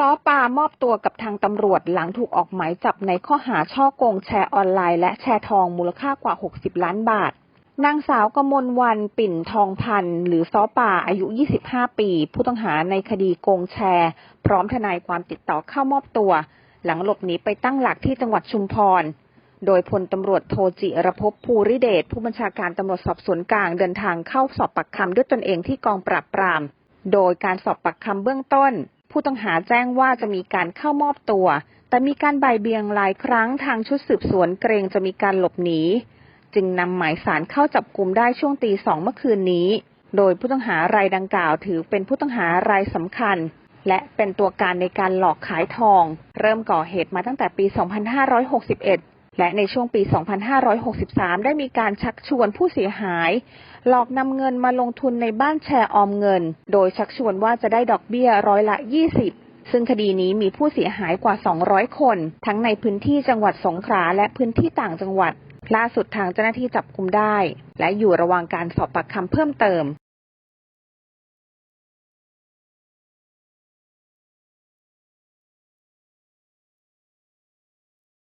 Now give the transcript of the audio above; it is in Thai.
ซอปามอบตัวกับทางตำรวจหลังถูกออกหมายจับในข้อหาช่อโกงแชร์ออนไลน์และแชร์ทองมูลค่ากว่า 60 ล้านบาท นางสาวกมลวันปิ่นทองพันธ์หรือซอป่าอายุ 25 ปี ผู้ต้องหาในคดีโกงแชร์ พร้อมทนายความติดต่อเข้ามอบตัว หลังหลบหนีไปตั้งหลักที่จังหวัดชุมพร โดยพลตำรวจโทจิรภพภูริเดชผู้บัญชาการตำรวจสอบสวนกลางเดินทางเข้าสอบปากคำด้วยตนเองที่กองปราบปราม โดยการสอบปากคำเบื้องต้น ผู้ต้องหาแจ้งว่าจะมีการเข้ามอบตัว แต่มีการใบเบียงหลายครั้งทางชุดสืบสวนเกรงจะมีการหลบหนี จึงนำหมายสารเข้าจับกลุ่มได้ช่วงตีสองเมื่อคืนนี้ โดยผู้ต้องหารายดังกล่าวถือเป็นผู้ต้องหารายสำคัญ และเป็นตัวการในการหลอกขายทอง เริ่มก่อเหตุมาตั้งแต่ปี 2561 และในช่วงปี 2563 ได้มีการชักชวนผู้เสียหาย หลอกนำเงินมาลงทุนในบ้านแชร์ออมเงิน โดยชักชวนว่าจะได้ดอกเบี้ยร้อยละ 20 ซึ่งคดีนี้มีผู้เสียหายกว่า 200 คน ทั้งในพื้นที่จังหวัดสงขลาและพื้นที่ต่างจังหวัด ล่าสุดทางเจ้าหน้าที่จับกุมได้ และอยู่ระหว่างการสอบปากคำเพิ่มเติม